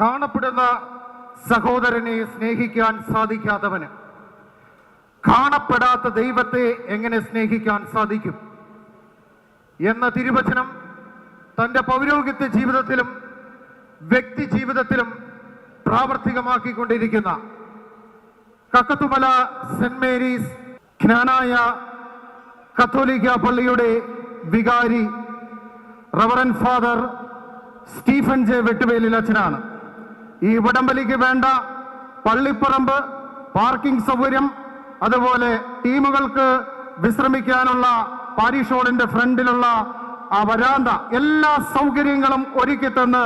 കാണപ്പെടുന്ന സഹോദരനെ സ്നേഹിക്കാൻ സാധിക്കാത്തവന്. കാണപ്പെടാത്ത ദൈവത്തെ എങ്ങനെ സ്നേഹിക്കാൻ സാധിക്കും? എന്ന തിരുവചനം തന്റെ പൗരോഹിത്യ ജീവിതത്തിലും വ്യക്തി ജീവിതത്തിലും പ്രാവർത്തികമാക്കിക്കൊണ്ടിരിക്കുന്ന കക്കത്തുമല സെന്റ് മേരീസ് ജ്ഞാനായ കത്തോലിക്ക പള്ളിയുടെ വികാരി reverend father Stephen J Vettuvelil അച്ഛനാണ്. ഈ ഉടമ്പലിക്ക് വേണ്ട പള്ളിപ്പറമ്പ് പാർക്കിംഗ് സൗകര്യം അതുപോലെ ടീമുകൾക്ക് വിശ്രമിക്കാനുള്ള പാരീഷ് ഹോളിന്റെ ഫ്രണ്ടിലുള്ള ആ വരാന്ത എല്ലാ സൗകര്യങ്ങളും ഒരുക്കി തന്ന്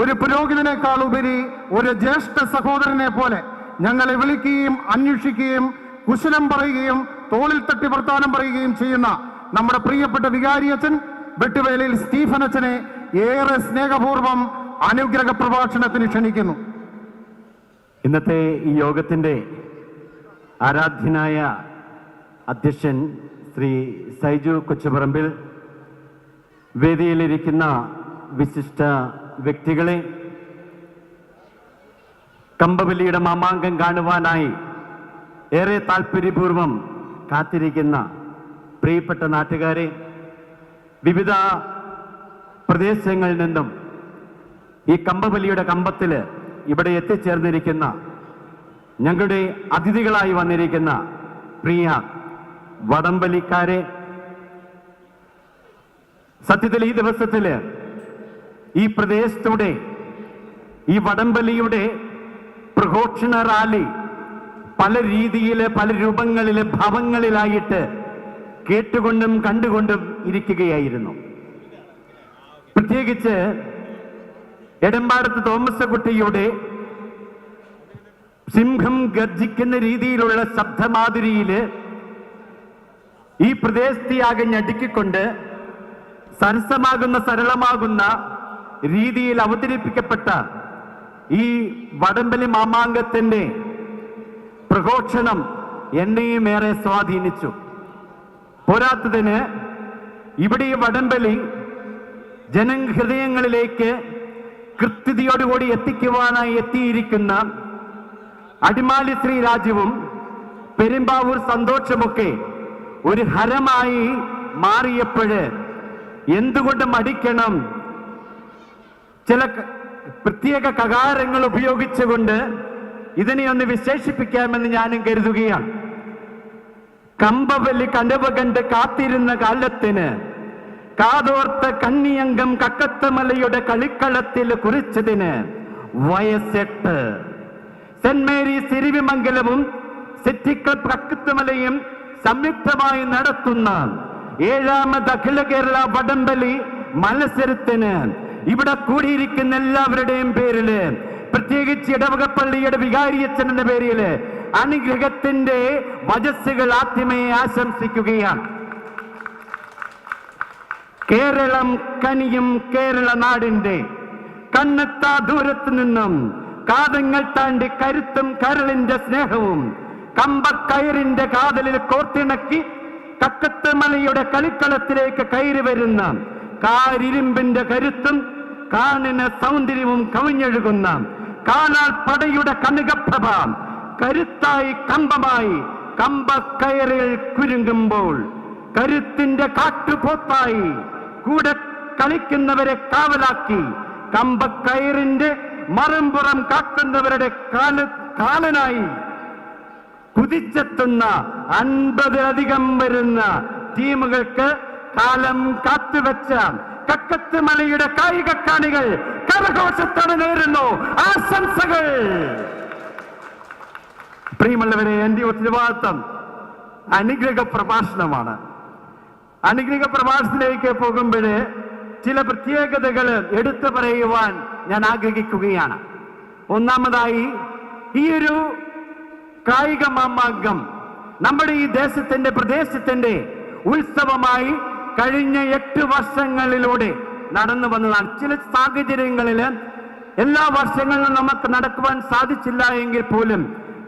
ഒരു പുരോഹിതനേക്കാൾ ഉപരി ഒരു ജ്യേഷ്ഠ സഹോദരനെ പോലെ ഞങ്ങളെ വിളിക്കുകയും അന്വേഷിക്കുകയും കുശലം പറയുകയും തോളിൽ തട്ടി വർത്താനം പറയുകയും ചെയ്യുന്ന നമ്മുടെ പ്രിയപ്പെട്ട വികാരി അച്ഛൻ വെട്ടുവേലയിൽ സ്റ്റീഫൻ അച്ഛനെ ഏറെ സ്നേഹപൂർവം അനുഗ്രഹ പ്രഭാഷണത്തിന് ക്ഷണിക്കുന്നു. ഇന്നത്തെ ഈ യോഗത്തിന്റെ ആരാധ്യനായ അധ്യക്ഷൻ ശ്രീ സൈജു കൊച്ചുപറമ്പിൽ വേദിയിലിരിക്കുന്ന വിശിഷ്ട വ്യക്തികളെ കമ്പവലിയുടെ മാമാങ്കം കാണുവാനായി ഏറെ താല്പര്യപൂർവം കാത്തിരിക്കുന്ന പ്രിയപ്പെട്ട നാട്ടുകാരെ വിവിധ പ്രദേശങ്ങളിൽ നിന്നും ഈ കമ്പവലിയുടെ കമ്പത്തിൽ ഇവിടെ എത്തിച്ചേർന്നിരിക്കുന്ന ഞങ്ങളുടെ അതിഥികളായി വന്നിരിക്കുന്ന പ്രിയ വടംവലിക്കാരെ സത്യത്തിൽ ഈ ദിവസത്തിൽ ഈ പ്രദേശത്തൂടെ ഈ വടംവലിയുടെ പ്രഘോഷണ റാലി പല രീതിയിൽ പല രൂപങ്ങളിൽ ഭാവങ്ങളിലായിട്ട് കേട്ടുകൊണ്ടും കണ്ടുകൊണ്ടും ഇരിക്കുകയായിരുന്നു. പ്രത്യേകിച്ച് എടമ്പാടത്ത് തോമസ് കുട്ടിയുടെ സിംഹം ഗർജിക്കുന്ന രീതിയിലുള്ള ശബ്ദമാതിരിയിൽ ഈ പ്രദേശത്തെയാകെ ഞടുക്കിക്കൊണ്ട് സരസമാകുന്ന സരളമാകുന്ന രീതിയിൽ അവതരിപ്പിക്കപ്പെട്ട ഈ വടംബലി മാമാങ്കത്തിന്റെ പ്രഘോഷണം എന്നെയും ഏറെ സ്വാധീനിച്ചു. പോരാത്തതിന് ഇവിടെ ഈ വടംബലി ജനഹൃദയങ്ങളിലേക്ക് കൃത്യതയോടുകൂടി എത്തിക്കുവാനായി എത്തിയിരിക്കുന്ന അടിമാലി ശ്രീ രാജുവും പെരുമ്പാവൂർ സന്തോഷമൊക്കെ ഒരു ഹരമായി മാറിയപ്പോഴ് എന്തുകൊണ്ട് മടിക്കണം? ചില പ്രത്യേക കകാരങ്ങൾ ഉപയോഗിച്ചുകൊണ്ട് ഇതിനെ ഒന്ന് വിശേഷിപ്പിക്കാമെന്ന് ഞാനും കരുതുകയാണ്. കമ്പവലി കനവ് കണ്ട് കാത്തിരുന്ന കാലത്തിന് കാതോർത്ത കണ്ണിയങ്കം കക്കത്തമലയുടെ കളിക്കളത്തിൽ കുറിച്ചതിന് വയസ്സെട്ട്. സെന്റ് മേരീസ് തിരുവിമംഗലവും സിറ്റി ക്ലബ് കക്കത്തമലയും സംയുക്തമായി നടത്തുന്ന ഏഴാമത് അഖില കേരള വടംബലി മത്സരത്തിന് ഇവിടെ കൂടിയിരിക്കുന്ന എല്ലാവരുടെയും പേരിൽ പ്രത്യേകിച്ച് ഇടവകപ്പള്ളിയുടെ വികാരിയച്ഛൻ എന്ന പേരിൽ അനുഗ്രഹത്തിന്റെ വജസ്സുകൾ ആദ്യമേ ആശംസിക്കുകയാണ്. കേരളം കനിയും കേരള നാടിന്റെ കണ്ണെത്താ ദൂരത്ത് നിന്നും കാതങ്ങൾ താണ്ടി കരുത്തും കരളിന്റെ സ്നേഹവും. കമ്പക്കയറിന്റെ കാതലിൽ കോർത്തിണക്കി കക്കത്ത് മലയുടെ കളിക്കളത്തിലേക്ക് കയറി വരുന്ന കാരിരുമ്പിന്റെ കരുത്തും കാണിന് സൗന്ദര്യവും കവിഞ്ഞൊഴുകുന്ന കാലാൽ പടയുടെ കനുകപ്രഭ കരുത്തായി കമ്പമായി കമ്പക്കയറിൽ കുരുങ്ങുമ്പോൾ കരുത്തിന്റെ കാട്ടുപോത്തായി കൂടെ കളിക്കുന്നവരെ കാവലാക്കി. കമ്പക്കയറിന്റെ മറമ്പുറം കാക്കുന്നവരുടെ കാല കാലനായി കുതിച്ചെത്തുന്ന അൻപതിലധികം വരുന്ന ടീമുകൾക്ക് കാലം കാത്തുവെച്ച കക്കത്ത് മലയുടെ കായിക കാണികൾ കരഘോഷത്തോടെ നേരുന്നു. ആശംസകൾ. പ്രിയമുള്ളവരെ എന്റെ ഉത്തരവാദിത്വം അനുഗ്രഹ പ്രഭാഷണമാണ്. അനുഗ്രഹ പ്രവാസത്തിലേക്ക് പോകുമ്പോൾ ചില പ്രത്യേകതകൾ എടുത്തു പറയുവാൻ ഞാൻ ആഗ്രഹിക്കുകയാണ്. ഒന്നാമതായി ഈ ഒരു കായിക മാമാങ്കം നമ്മുടെ ഈ ദേശത്തിന്റെ പ്രദേശത്തിന്റെ ഉത്സവമായി കഴിഞ്ഞ എട്ട് വർഷങ്ങളിലൂടെ നടന്നു വന്നതാണ്. ചില സാഹചര്യങ്ങളിൽ എല്ലാ വർഷങ്ങളിലും നമുക്ക് നടക്കുവാൻ സാധിച്ചില്ല എങ്കിൽ പോലും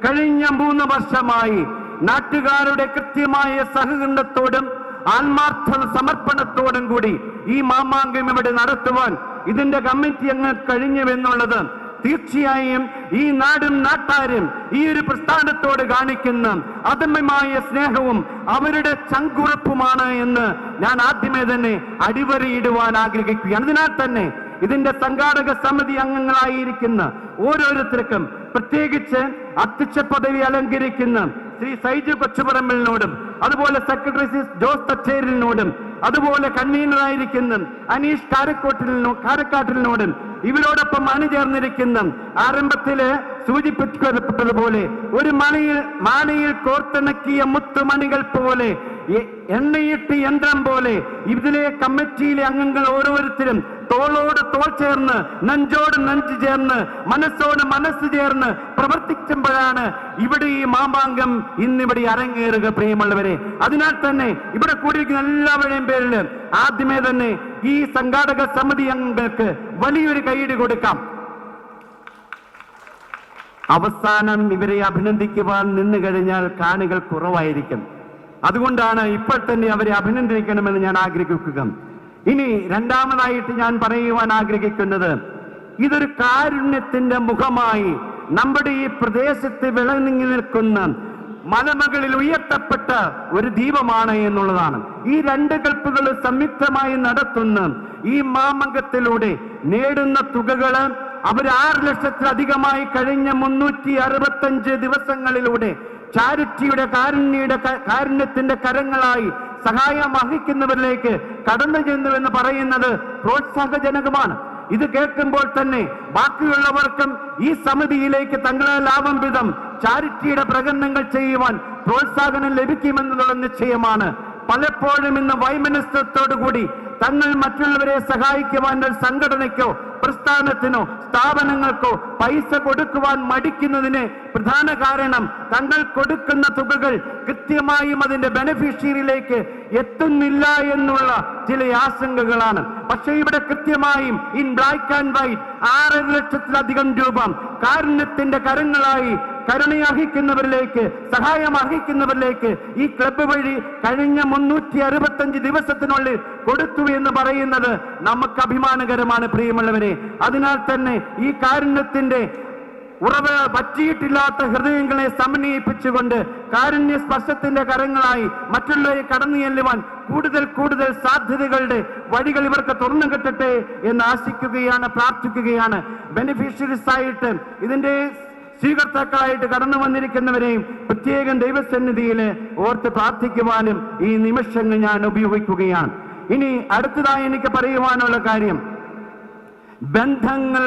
കഴിഞ്ഞ മൂന്ന് വർഷമായി നാട്ടുകാരുടെ കൃത്യമായ സഹകരണത്തോടും ആത്മാർത്ഥ സമർപ്പണത്തോടും കൂടി ഈ മാമാങ്കം ഇവിടെ നടത്തുവാൻ ഇതിന്റെ കമ്മിറ്റി അങ്ങ് കഴിഞ്ഞുവെന്നുള്ളത് തീർച്ചയായും ഈ നാടും നാട്ടാരും ഈ ഒരു പ്രസ്ഥാനത്തോട് കാണിക്കുന്ന അദമ്യമായ സ്നേഹവും അവരുടെ ചങ്കുറപ്പുമാണ് എന്ന് ഞാൻ ആദ്യമേ തന്നെ അടിവരയിടുവാൻ ആഗ്രഹിക്കുകയാണ്. അതിനാൽ തന്നെ ഇതിന്റെ സംഘാടക സമിതി അംഗങ്ങളായിരിക്കുന്ന ഓരോരുത്തർക്കും പ്രത്യേകിച്ച് അധ്യക്ഷ പദവി അലങ്കരിക്കുന്ന ശ്രീ സൈജു കൊച്ചുപറമ്പലിനോടും അതുപോലെ സെക്രട്ടറി ശ്രീ ജോസ് തച്ചേരിനോടും അതുപോലെ കൺവീനറായിരിക്കുന്ന അനീഷ് കാരക്കോട്ടിലിനോ കാരക്കാട്ടിലിനോടും ഇവരോടൊപ്പം അണിചേർന്നിരിക്കുന്ന ആരംഭത്തിൽ സൂചിപ്പിക്കപ്പെട്ടതുപോലെ ഒരു മണിയിൽ മാണിയിൽ കോർത്തിണക്കിയ മുത്തുമണികൾ പോലെ എണ്ണയിട്ട് യന്ത്രം പോലെ ഇതിലെ കമ്മിറ്റിയിലെ അംഗങ്ങൾ ഓരോരുത്തരും തോളോട് തോൾ ചേർന്ന് നെഞ്ചോട് നെഞ്ച് ചേർന്ന് മനസ്സോട് മനസ്സ് ചേർന്ന് പ്രവർത്തിക്കുമ്പോഴാണ് ഇവിടെ ഈ മാമാങ്കം ഇന്നിവിടെ അരങ്ങേറുക പ്രിയമുള്ളവരെ. അതിനാൽ തന്നെ ഇവിടെ കൂടിയിരിക്കുന്ന എല്ലാവരുടെയും പേരിൽ ആദ്യമേ തന്നെ ഈ സംഘാടക സമിതി അംഗങ്ങൾക്ക് വലിയൊരു കൈയിടി കൊടുക്കാം. അവസാനം ഇവരെ അഭിനന്ദിക്കുവാൻ നിന്നു കഴിഞ്ഞാൽ കാണികൾ കുറവായിരിക്കും. അതുകൊണ്ടാണ് ഇപ്പോൾ തന്നെ അവരെ അഭിനന്ദിക്കണമെന്ന് ഞാൻ ആഗ്രഹിക്കുക. ഇനി രണ്ടാമതായിട്ട് ഞാൻ പറയുവാൻ ആഗ്രഹിക്കുന്നത് ഇതൊരു കാരുണ്യത്തിന്റെ മുഖമായി നമ്മുടെ ഈ പ്രദേശത്ത് വിളങ്ങി നിൽക്കുന്ന മലമകളിൽ ഉയർത്തപ്പെട്ട ഒരു ദീപമാണ് എന്നുള്ളതാണ്. ഈ രണ്ട് കൽപ്പുകൾ സംയുക്തമായി നടത്തുന്ന ഈ മാമംഗത്തിലൂടെ നേടുന്ന തുകകൾ അവർ ആറ് ലക്ഷത്തിലധികമായി കഴിഞ്ഞ മുന്നൂറ്റി അറുപത്തഞ്ച് ദിവസങ്ങളിലൂടെ ചാരിറ്റിയുടെ കാരുണ്യയുടെ കാരുണ്യത്തിന്റെ കരങ്ങളായി സഹായം വഹിക്കുന്നവരിലേക്ക് കടന്നു ചെന്നു എന്ന് പറയുന്നത് പ്രോത്സാഹജനകമാണ്. ഇത് കേൾക്കുമ്പോൾ തന്നെ ബാക്കിയുള്ളവർക്കും ഈ സമിതിയിലേക്ക് തങ്ങളെ ലാഭം വിധം ചാരിറ്റിയുടെ പ്രകടനങ്ങൾ ചെയ്യുവാൻ പ്രോത്സാഹനം ലഭിക്കുമെന്നുള്ള നിശ്ചയമാണ്. പലപ്പോഴും ഇന്ന് വൈമനസ്യത്തോടു കൂടി തങ്ങൾ മറ്റുള്ളവരെ സഹായിക്കുവാൻ ഒരു സംഘടനയ്ക്കോ പ്രസ്ഥാനത്തിനോ സ്ഥാപനങ്ങൾക്കോ പൈസ കൊടുക്കുവാൻ മടിക്കുന്നതിന് പ്രധാന കാരണം തങ്ങൾ കൊടുക്കുന്ന തുകകൾ കൃത്യമായും അതിന്റെ ബെനിഫിഷ്യറിയിലേക്ക് എത്തുന്നില്ല എന്നുള്ള ചില ആശങ്കകളാണ്. പക്ഷേ ഇവിടെ കൃത്യമായും ഇൻ ബ്ലാക്ക് ആൻഡ് വൈറ്റ് ആറര ലക്ഷത്തിലധികം രൂപ കാരുണ്യത്തിന്റെ കരങ്ങളായി കരുണയർഹിക്കുന്നവരിലേക്ക് സഹായം അർഹിക്കുന്നവരിലേക്ക് ഈ ക്ലബ്ബ് വഴി കഴിഞ്ഞ മുന്നൂറ്റി അറുപത്തഞ്ച് ദിവസത്തിനുള്ളിൽ കൊടുത്തു എന്ന് പറയുന്നത് നമുക്ക് അഭിമാനകരമാണ് പ്രിയമുള്ളവരെ. അതിനാൽ തന്നെ ഈ കാരുണ്യത്തിന്റെ ഉറവ് പറ്റിയിട്ടില്ലാത്ത ഹൃദയങ്ങളെ സമന്വയിപ്പിച്ചുകൊണ്ട് കാരുണ്യ സ്പർശത്തിന്റെ കരങ്ങളായി മറ്റുള്ളവരെ കടന്നു ചെല്ലുവാൻ കൂടുതൽ കൂടുതൽ സാധ്യതകളുടെ വഴികൾ ഇവർക്ക് തുറന്നു കിട്ടട്ടെ എന്ന് ആശിക്കുകയാണ് പ്രാർത്ഥിക്കുകയാണ്. ബെനിഫിഷ്യറീസ് ആയിട്ട് ഇതിന്റെ സ്വീകർത്താക്കളായിട്ട് കടന്നു വന്നിരിക്കുന്നവരെയും പ്രത്യേകം ദൈവസന്നിധിയിൽ ഓർത്ത് പ്രാർത്ഥിക്കുവാനും ഈ നിമിഷങ്ങൾ ഞാൻ ഉപയോഗിക്കുകയാണ്. ഇനി അടുത്തതായി എനിക്ക് പറയുവാനുള്ള കാര്യം ബന്ധങ്ങൾ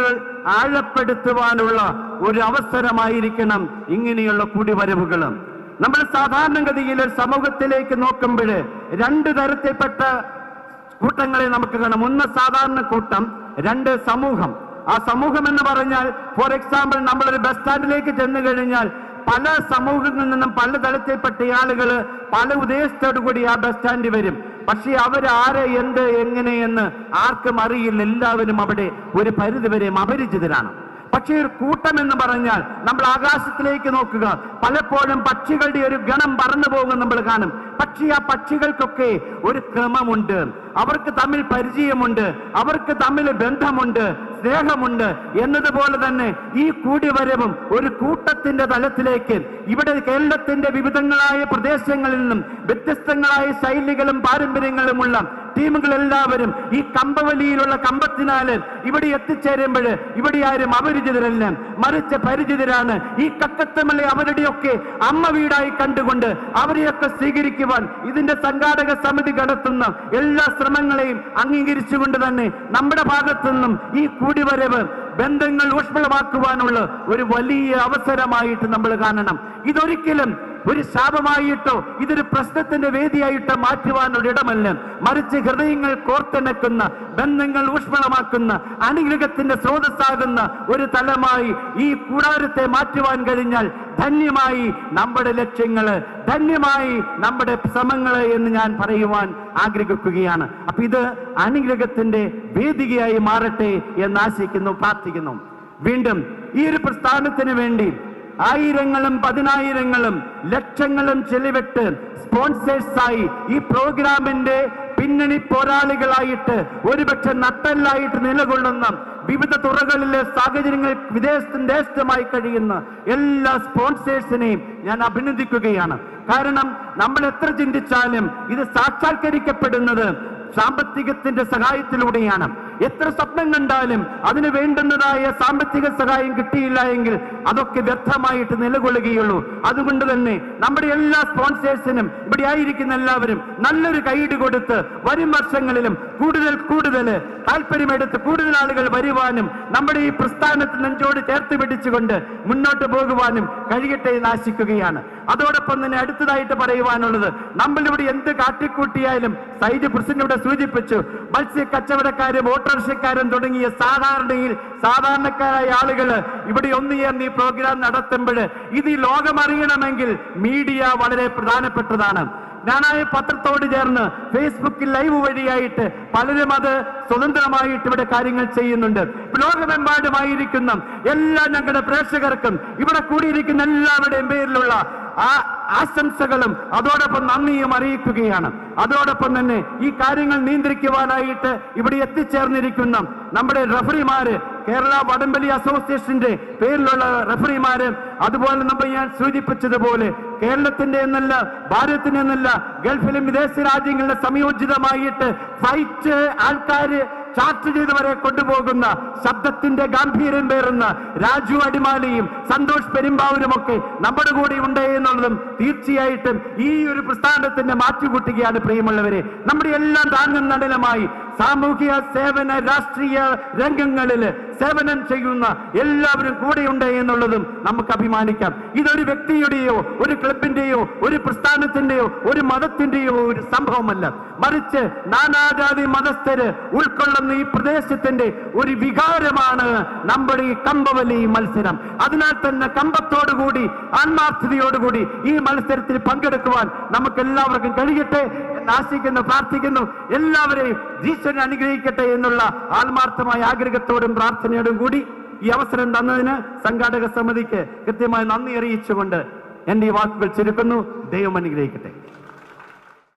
ആഴപ്പെടുത്തുവാനുള്ള ഒരു അവസരമായിരിക്കണം ഇങ്ങനെയുള്ള കുടിവരവുകൾ നമ്മൾ സാധാരണഗതിയിൽ ഒരു സമൂഹത്തിലേക്ക് നോക്കുമ്പോൾ രണ്ട് തരത്തിൽപ്പെട്ട കൂട്ടങ്ങളെ നമുക്ക് കാണാം. ഒന്ന് സാധാരണ കൂട്ടം രണ്ട് സമൂഹം. ആ സമൂഹം എന്ന് പറഞ്ഞാൽ ഫോർ എക്സാമ്പിൾ നമ്മളൊരു ബസ് സ്റ്റാൻഡിലേക്ക് ചെന്ന് കഴിഞ്ഞാൽ പല സമൂഹങ്ങളിൽ നിന്നും പല തലത്തിൽപ്പെട്ട ആളുകൾ പല ഉദ്ദേശത്തോടു കൂടി ആ ബസ് സ്റ്റാൻഡിൽ വരും. പക്ഷെ അവരാരെ എന്ത് എങ്ങനെയെന്ന് ആർക്കും അറിയില്ല. എല്ലാവരും അവിടെ ഒരു പരിധിവരെ അപരിചിതരാണ് പക്ഷേ ഒരു കൂട്ടം എന്ന് പറഞ്ഞാൽ നമ്മൾ ആകാശത്തിലേക്ക് നോക്കുക. പലപ്പോഴും പക്ഷികളുടെ ഒരു ഗണം പറന്നു പോകും നമ്മൾ കാണും. പക്ഷേ ആ പക്ഷികൾക്കൊക്കെ ഒരു ക്രമമുണ്ട്. അവർക്ക് തമ്മിൽ പരിചയമുണ്ട്. അവർക്ക് തമ്മിൽ ബന്ധമുണ്ട്. സ്നേഹമുണ്ട് എന്നതുപോലെ തന്നെ ഈ കൂടിവരവും ഒരു കൂട്ടത്തിന്റെ തലത്തിലേക്ക് ഇവിടെ കേരളത്തിന്റെ വിവിധങ്ങളായ പ്രദേശങ്ങളിൽ നിന്നും വ്യത്യസ്തങ്ങളായ ശൈലികളും പാരമ്പര്യങ്ങളുമുള്ള ടീമുകൾ എല്ലാവരും ഈ കമ്പവലിയിലുള്ള കമ്പത്തിനാല് ഇവിടെ എത്തിച്ചേരുമ്പോൾ ഇവിടെ ആരും അപരിചിതരല്ല. മറിച്ച് പരിചിതരാണ്. ഈ കക്കത്തമലെ അവരുടെയൊക്കെ അമ്മ വീടായി കണ്ടുകൊണ്ട് അവരെയൊക്കെ സ്വീകരിക്കുവാൻ ഇതിന്റെ സംഘാടക സമിതി കടത്തുന്ന എല്ലാ ശ്രമങ്ങളെയും അംഗീകരിച്ചുകൊണ്ട് തന്നെ നമ്മുടെ ഭാഗത്തു നിന്നും ഈ കൂടിവരവ് ബന്ധങ്ങൾ ഊഷ്മളമാക്കുവാനുള്ള ഒരു വലിയ അവസരമായിട്ട് നമ്മൾ കാണണം. ഇതൊരിക്കലും ഒരു ശാപമായിട്ടോ ഇതൊരു പ്രശ്നത്തിന്റെ വേദിയായിട്ടോ മാറ്റുവാനുള്ള ഇടമല്ല മറിച്ച് ഹൃദയങ്ങൾ കോർത്തിണക്കുന്ന ബന്ധങ്ങൾ ഊഷ്മളമാക്കുന്ന അനുഗ്രഹത്തിന്റെ സ്രോതസ്സാകുന്ന ഒരു തലമായി ഈ കൂടാരത്തെ മാറ്റുവാൻ കഴിഞ്ഞാൽ ധന്യമായി നമ്മുടെ ലക്ഷ്യങ്ങൾ ധന്യമായി നമ്മുടെ ശ്രമങ്ങൾ എന്ന് ഞാൻ പറയുവാൻ ആഗ്രഹിക്കുകയാണ്. അപ്പൊ ഇത് അനുഗ്രഹത്തിന്റെ വേദികയായി മാറട്ടെ എന്ന് ആശിക്കുന്നു പ്രാർത്ഥിക്കുന്നു. വീണ്ടും ഈ ഒരു പ്രസ്ഥാനത്തിന് വേണ്ടി ആയിരങ്ങളും പതിനായിരങ്ങളും ലക്ഷങ്ങളും ചെലവിട്ട് സ്പോൺസേഴ്സായി ഈ പ്രോഗ്രാമിന്റെ പിന്നണി പോരാളികളായിട്ട് ഒരുപക്ഷെ നട്ടല്ലായിട്ട് നിലകൊള്ളുന്ന വിവിധ തുറകളിലെ സാഹചര്യങ്ങൾ വിദേശത്തും ദേശത്തുമായി കഴിയുന്ന എല്ലാ സ്പോൺസേഴ്സിനെയും ഞാൻ അഭിനന്ദിക്കുകയാണ്. കാരണം നമ്മൾ എത്ര ചിന്തിച്ചാലും ഇത് സാക്ഷാത്കരിക്കപ്പെടുന്നത് സാമ്പത്തികത്തിന്റെ സഹായത്തിലൂടെയാണ്. എത്ര സ്വപ്നം കണ്ടാലും അതിന് വേണ്ടുന്നതായ സാമ്പത്തിക സഹായം കിട്ടിയില്ല എങ്കിൽ അതൊക്കെ വ്യർത്ഥമായിട്ട് നിലകൊള്ളുകയുള്ളൂ. അതുകൊണ്ട് തന്നെ നമ്മുടെ എല്ലാ സ്പോൺസേഴ്സിനും ഇവിടെ ആയിരിക്കുന്ന എല്ലാവരും നല്ലൊരു കൈയിട് കൊടുത്ത് വരും വർഷങ്ങളിലും കൂടുതൽ കൂടുതൽ താല്പര്യമെടുത്ത് കൂടുതൽ ആളുകൾ വരുവാനും നമ്മുടെ ഈ പ്രസ്ഥാനത്തിൽ നെഞ്ചോട് ചേർത്ത് പിടിച്ചുകൊണ്ട് മുന്നോട്ട് പോകുവാനും കഴിയട്ടെ എന്ന് ആശിക്കുകയാണ്. അതോടൊപ്പം തന്നെ അടുത്തതായിട്ട് പറയുവാനുള്ളത് നമ്മളിവിടെ എന്ത് കാട്ടിക്കൂട്ടിയാലും സൈഡ് പ്രസിഡന്റ് ഇവിടെ സൂചിപ്പിച്ചു. മത്സ്യ കച്ചവടക്കാരും ഓട്ടോറിക്ഷക്കാരും തുടങ്ങിയ സാധാരണയിൽ സാധാരണക്കാരായ ആളുകൾ ഇവിടെ ഒന്നുചേർന്ന് ഈ പ്രോഗ്രാം നടത്തുമ്പോൾ ഇത് ഈ ലോകം അറിയണമെങ്കിൽ മീഡിയ വളരെ പ്രധാനപ്പെട്ടതാണ്. ഞാനാ പത്രത്തോട് ചേർന്ന് ഫേസ്ബുക്കിൽ ലൈവ് വഴിയായിട്ട് പലരും അത് സ്വതന്ത്രമായിട്ട് ഇവിടെ കാര്യങ്ങൾ ചെയ്യുന്നുണ്ട്. ലോകമെമ്പാടുമായിരിക്കുന്ന എല്ലാ ഞങ്ങളുടെ പ്രേക്ഷകർക്കും ഇവിടെ കൂടിയിരിക്കുന്ന എല്ലാവരുടെയും പേരിലുള്ള ആശംസകളും അതോടൊപ്പം നന്ദിയും അറിയിക്കുകയാണ്. അതോടൊപ്പം തന്നെ ഈ കാര്യങ്ങൾ നിയന്ത്രിക്കുവാനായിട്ട് ഇവിടെ എത്തിച്ചേർന്നിരിക്കുന്ന നമ്മുടെ റഫറിമാര് കേരള വടംവലി അസോസിയേഷന്റെ പേരിലുള്ള റഫറിമാര് അതുപോലെ നമ്മൾ ഞാൻ സൂചിപ്പിച്ചതുപോലെ കേരളത്തിന്റെ എന്നല്ല ഭാരതത്തിന്റെ എന്നല്ല ഗൾഫിലും വിദേശ രാജ്യങ്ങളുടെ സംയോജിതമായിട്ട് ഫൈറ്റ് ആൾക്കാര് ചാർട്ട് ചെയ്തവരെ കൊണ്ടുപോകുന്ന ശബ്ദത്തിന്റെ ഗാംഭീര്യം പേറുന്ന രാജു അടിമാലിയും സന്തോഷ് പെരുമ്പാവൂരുമൊക്കെ നമ്മുടെ കൂടെ ഉണ്ട് എന്നുള്ളതും തീർച്ചയായിട്ടും ഈ ഒരു പ്രസ്ഥാനത്തിന്റെ മാറ്റുകൂട്ടുകയാണ് പ്രിയമുള്ളവരെ. നമ്മുടെ എല്ലാം താങ്ങും നടനമായി സാമൂഹിക സേവന രാഷ്ട്രീയ രംഗങ്ങളിൽ സേവനം ചെയ്യുന്ന എല്ലാവരും കൂടെയുണ്ട് എന്നുള്ളതും നമുക്ക് അഭിമാനിക്കാം. ഇതൊരു വ്യക്തിയുടെയോ ഒരു ക്ലബിന്റെയോ ഒരു പ്രസ്ഥാനത്തിന്റെയോ ഒരു മതത്തിന്റെയോ ഒരു സംഭവമല്ല. മറിച്ച് നാനാജാതി മതസ്ഥര് ഉൾക്കൊള്ളുന്ന ഈ പ്രദേശത്തിന്റെ ഒരു വികാരമാണ് നമ്മുടെ ഈ കമ്പവലി മത്സരം. അതിനാൽ തന്നെ കമ്പത്തോടുകൂടി ആത്മാർത്ഥതയോടുകൂടി ഈ മത്സരത്തിൽ പങ്കെടുക്കുവാൻ നമുക്ക് എല്ലാവർക്കും കഴിയട്ടെ. എന്ന് ആശിക്കുന്നു പ്രാർത്ഥിക്കുന്നു. എല്ലാവരെയും ഈശ്വരൻ അനുഗ്രഹിക്കട്ടെ എന്നുള്ള ആത്മാർത്ഥമായ ആഗ്രഹത്തോടും പ്രാർത്ഥനയോടും കൂടി ഈ അവസരം തന്നതിന് സംഘാടക സമിതിക്ക് കൃത്യമായി നന്ദി അറിയിച്ചുകൊണ്ട് എന്റെ ഈ വാക്കുകൾ ചുരുക്കുന്നു. ദൈവം അനുഗ്രഹിക്കട്ടെ.